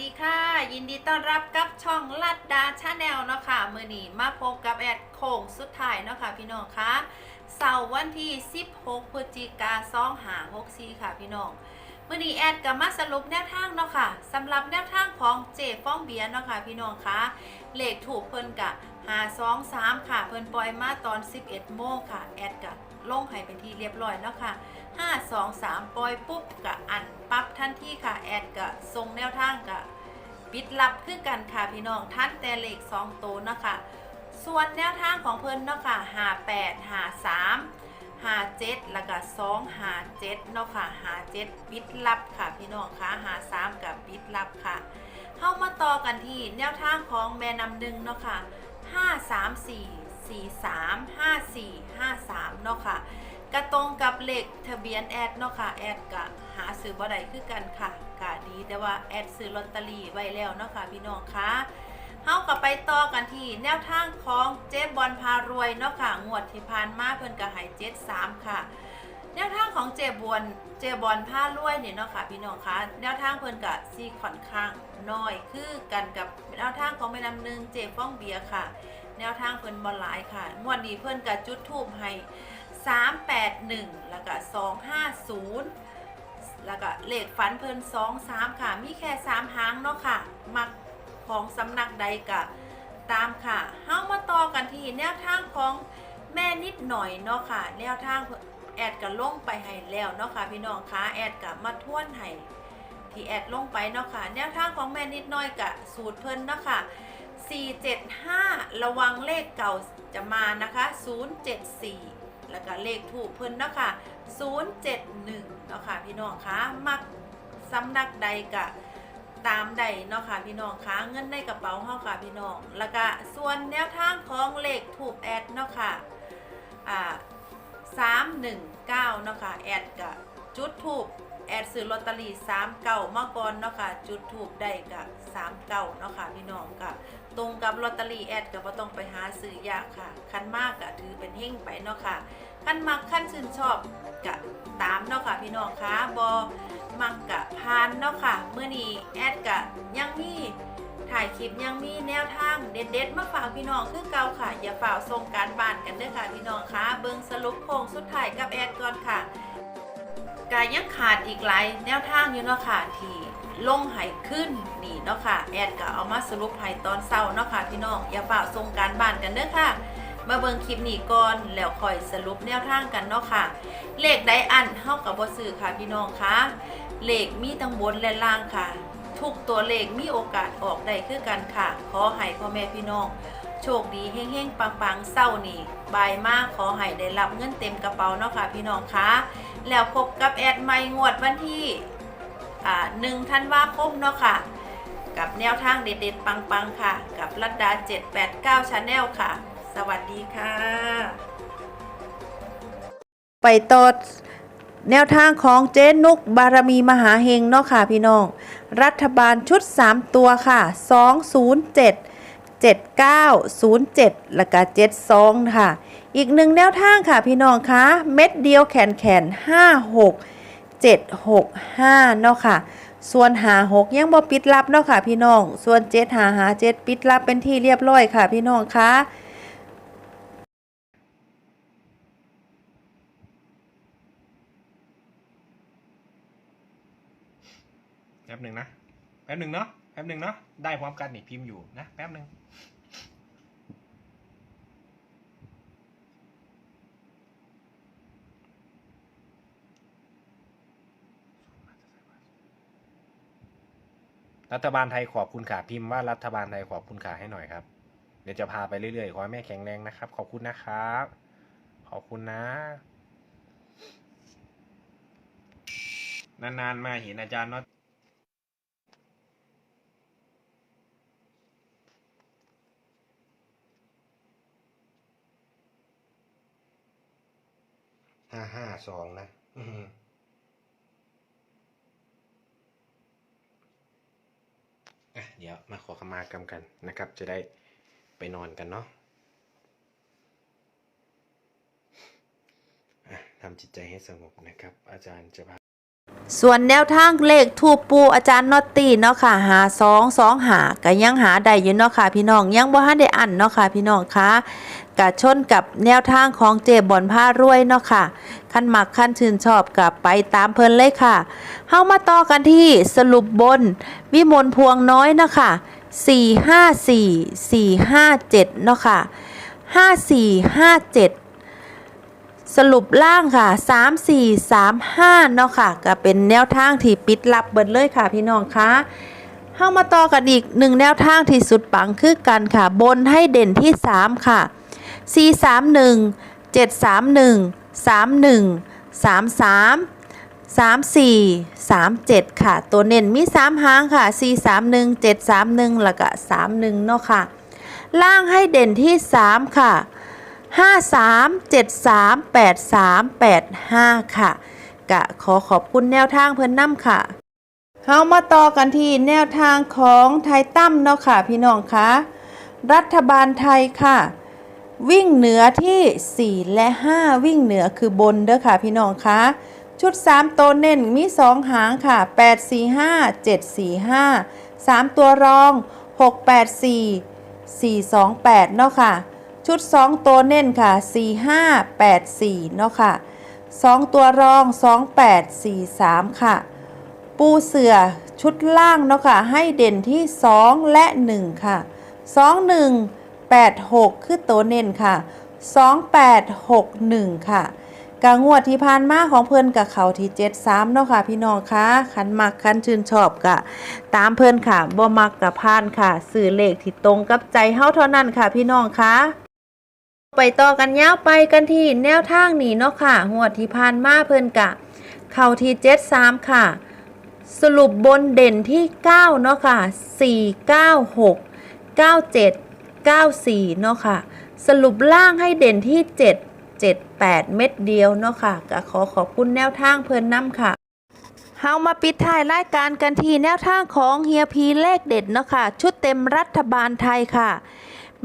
ดีค่ะ ยินดีต้อนรับกับช่องลัดดาชาแนลเนาะค่ะมือนี้มาพบกับแอดโค้งสุดท้ายเนาะค่ะพี่น้องคะเสาร์วันที่ 16พฤศจิกา2หา64ค่ะพี่น้องมือนี้แอดกับมาสรุปแนวทางเนาะค่ะสำหรับแนวทางของเจฟ้องเบียเนาะค่ะพี่น้องคะเลขถูกเพิ่นกะหา2 3ค่ะเพิ่นปล่อยมาตอน 11โมงค่ะแอดกะลงให้เป็นที่เรียบร้อยเนาะค่ะ 5 2 3 ปล่อยปุ๊บกะอันปั๊บทันทีค่ะ แอดกะทรงแนวทางกะ ปิดลับคือกันค่ะพี่น้องท่านแต่เลขสองตัวเนาะคะส่วนแนวทางของเพิ่นเนาะค่ะหาแปดหาสามหาเจ็ดแล้วก็สองหาเจ็ดเนาะค่ะหาเจ็ดปิดลับค่ะพี่น้องคะหาสามกับปิดลับค่ะเข้ามาต่อกันที่แนวทางของแม่นำหนึ่งเนาะค่ะห้าสามสี่สี่สามห้าสี่ห้าสามเนาะค่ะ กระตรงกับเลขทะเบียนแอดเนาะค่ะแอดกะหาซื้อบ่ได้คือกันค่ะกะดีแต่ว่าแอดซื้อลอตเตอรี่ไว้แล้วเนาะค่ะพี่น้องคะเฮากับไปต่อกันที่แนวทางของเจ๊บอลพารวยเนาะค่ะงวดที่ผ่านมาเพิ่นก็ให้73ค่ะแนวทางของเจบวนเจบอลผ้ารวยเนี่ยเนาะค่ะพี่น้องคะแนวทางเพิ่นกับซีค่อนข้างน้อยคือกันกับแนวทางของแม่น้ำหนึ่งเจฟ้องเบียร์ค่ะ แนวทางเพิ่นบอลหลายค่ะงวดนี้เพิ่นกับจุดทูบให้ 381 แล้วก็ 250 แล้วก็เลขฝันเพิ่น23 ค่ะ มีแค่ 3 หางเนาะค่ะ มักของสำนักใดกะตามค่ะ เฮามาต่อกันที่แนวทางของแม่นิดหน่อยเนาะค่ะ แนวทางแอดก็ลงไปให้แล้วเนาะค่ะพี่น้องคะแอดก็มาทวนให้ที่แอดลงไปเนาะค่ะ แนวทางของแม่นิดหน่อยกะสูตรเพิ่นเนาะค่ะ475 ระวังเลขเก่าจะมานะคะ 074 แล้วก็เลขถูกเพิ่นเนาะค่ะ071เนาะค่ะพี่น้องคะมักสำนักใดกะตามใดเนาะค่ะพี่น้องคะเงินในกระเป๋าเฮาค่ะพี่น้องแล้วก็ส่วนแนวทางของเลขถูกแอดเนาะค่ะอ่า319เนาะค่ะแอดกะจุดถูก แอดซื้อลอตเตอรี่3เก่ามาก่อนเนาะค่ะ จุดถูกได้กะ3เก่าเนาะค่ะพี่น้องกะตรงกับลอตเตอรี่แอดก็บ่ต้องไปหาซื้อยากค่ะ คันมากก็ถือเป็นเฮ่งไปเนาะค่ะคันมักคันชื่นชอบกะตามเนาะค่ะพี่น้องคะบอมักกะพานเนาะค่ะเมื่อนี้แอดกะยังมีถ่ายคลิปยังมีแนวทางเด็ดๆมาฝากพี่น้องคือเก่าค่ะ อย่าฝ่ากส่งการบ้านกันเด้อค่ะพี่น้องคะเบิ่งสรุปโค้งสุดท้ายกับแอดก่อนค่ะ กายังขาดอีกหลายแนวทางอยู่เนาะค่ะที่ลงไห้ขึ้นนี่เนาะค่ะแอดก็เอามาสรุปให้ตอนเศร้าเนาะค่ะพี่น้องอย่าฝ่าส่งการบ้านกันเด้อค่ะ มาเบิ่งคลิปนี้ก่อนแล้วค่อยสรุปแนวทางกันเนาะค่ะ เลขใดอันเฮากับบ่ซื้อค่ะพี่น้องคะเลขมีทั้งบนและล่างค่ะ ทุกตัวเลขมีโอกาสออกได้คือกันค่ะ ขอให้พ่อแม่พี่น้องโชคดีเฮงๆปังๆเศร้านี่บายมากขอให้ได้รับเงินเต็มกระเป๋าเนาะค่ะพี่น้องคะ แล้วพบกับแอดไม่งวดวันที่หนึ่งธันวาคมเนาะค่ะ กับแนวทางเด็ดๆ ปังๆ ค่ะ กับรัดดา 789 Channel ค่ะ สวัสดีค่ะ ไปต่อแนวทางของเจ๊นุกบารมีมหาเฮงเนาะค่ะพี่น้อง รัฐบาลชุด 3 ตัวค่ะ 207 7907 แล้วก็72ค่ะ อีกหนึ่งแนวทางค่ะพี่น้องคะเม็ดเดียวแขนแขน 56 765เนาะค่ะ ส่วนหาหกยังบ่ปิดลับเนาะค่ะพี่น้อง ส่วนเจ็ดหาหาเจ็ดปิดลับเป็นที่เรียบร้อยค่ะพี่น้องคะแป๊บหนึ่งนะ แป๊บหนึ่งเนาะ แป๊บหนึ่งเนาะได้พร้อมกันนี่พิมพ์อยู่นะแป๊บหนึ่งรัฐบาลไทยขอบคุณค่ะพิมพ์ว่ารัฐบาลไทยขอบคุณค่ะให้หน่อยครับ เดี๋ยวจะพาไปเรื่อยๆขอให้แม่แข็งแรงนะครับ ขอบคุณนะครับ ขอบคุณนะ นานๆมาเห็นอาจารย์เนาะ ห้าห้าสองนะอะเดี๋ยวมาขอขมากรรมกันนะครับ จะได้ไปนอนกันเนาะอะทำจิตใจให้สงบนะครับ อาจารย์จะพา ส่วนแนวทางเลขทูปปูอาจารย์นอตตี้เนาะค่ะหาสองสองหาก็ยังหาได้อยู่เนาะค่ะพี่น้องยังบ่ทันได้อันเนาะค่ะพี่น้องคะกะชนกับแนวทางของเจบอนผ้ารวยเนาะค่ะ ขั้นมักขั้นชื่นชอบกับไปตามเพลินเลยค่ะเฮามาต่อกันที่สรุปบน วิมลพวงน้อยเนาะค่ะ454 457เนาะค่ะ5457ส สรุปล่างค่ะ 3 4 3 5 เนาะค่ะ ก็เป็นแนวทางที่ปิดลับเบิดเลยค่ะพี่น้องคะเข้ามาต่อกันอีกหนึ่งแนวทางที่สุดปังคือกันค่ะ บนให้เด่นที่ 3 ค่ะ 4 3 1 7 3 1 3 1 3 3 3 4 3 7 ค่ะ ตัวเน้นมี 3 หางค่ะ 4 3 1 7 3 1 แล้วก็ 3 1 เนาะค่ะ ล่างให้เด่นที่ 3 ค่ะ ห้าสามเจ็ดสามแปดสามแปดห้าค่ะ กะขอขอบคุณแนวทางเพิ่นน้ำค่ะเฮามาต่อกันที่แนวทางของไทยตั้มเนาะค่ะพี่น้องคะรัฐบาลไทยค่ะ วิ่งเหนือที่ 4 และ 5 วิ่งเหนือคือบนเด้อค่ะพี่น้องคะชุด 3 ตัวเน้นมี 2 หางค่ะ 8 4 5 7 4 5 3 ตัวรอง 6 8 4 4 2 8 เนาะค่ะ ชุด 2 ตัวเน้นค่ะ 4 5 8 4 เนาะค่ะ 2 ตัวรอง 2 8 4 3 ค่ะ ปูเสือชุดล่างเนาะค่ะ ให้เด่นที่ 2 และ 1 ค่ะ 2 1 8 6 คือตัวเน้นค่ะ 2 8 6 1 ค่ะกางวดที่ผ่านมาของเพิ่นกับเขาที่7 3เนาะค่ะ พี่น้องคะคันมักคันชื่นชอบกะ ตามเพิ่นค่ะบ่มักกับพานค่ะ สื่อเลขที่ตรงกับใจเฮาเท่านั้นค่ะ พี่น้องคะ ไปต่อกันยาวไปกันที่แนวทางนี้เนาะค่ะหัวที่ผ่านมาเพิ่นกะ เข้าที่เจ็ดสามค่ะ สรุปบนเด่นที่ 9 เนาะค่ะ 4 9 6 9 7 9 4 เนาะค่ะ สรุปล่างให้เด่นที่ 7 7 8 เม็ดเดียวเนาะค่ะก็ขอขอบคุณแนวทางเพิ่นน้ำค่ะเฮามาปิดท้ายรายการกันที่แนวทางของเฮียพีเลขเด็ดเนาะค่ะ ชุดเต็มรัฐบาลไทยค่ะ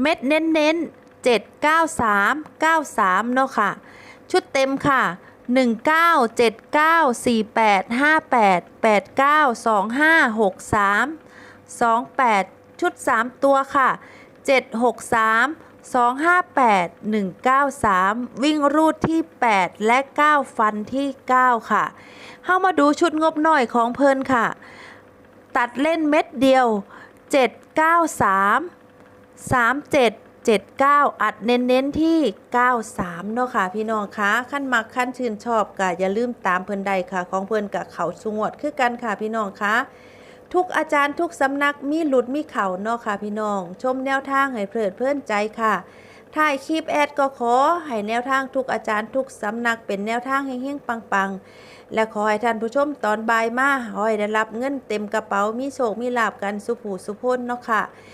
เม็ดเน้นๆ 793 93 เนาะค่ะ ชุดเต็มค่ะ 19 79 48 58 89 25 63 28 ชุด 3 ตัวค่ะ 763 258 193 วิ่งรูดที่ 8 และ 9 ฟันที่ 9 ค่ะ เข้ามาดูชุดงบหน่อยของเพลินค่ะ ตัดเล่นเม็ดเดียว 793 37 79 อัดเน้นๆที่ 93 เนาะค่ะ พี่น้องคะขั้นมักขั้นชื่นชอบก็อย่าลืมตามเพิ่นใดค่ะ ของเพิ่นกับเขาสงวดคือกันค่ะพี่น้องคะทุกอาจารย์ทุกสำนักมีหลุดมีเข่าเนาะค่ะพี่น้อง ชมแนวทางให้เพลิดเพลินใจค่ะถ่ายคลิปแอดก็ขอให้แนวทางทุกอาจารย์ทุกสำนักเป็นแนวทางเฮงๆปังๆ และขอให้ท่านผู้ชมตอนบ่ายมาขอให้ได้รับเงินเต็มกระเป๋ามีโชคมีลาบกันสุผูสุพนเนาะค่ะ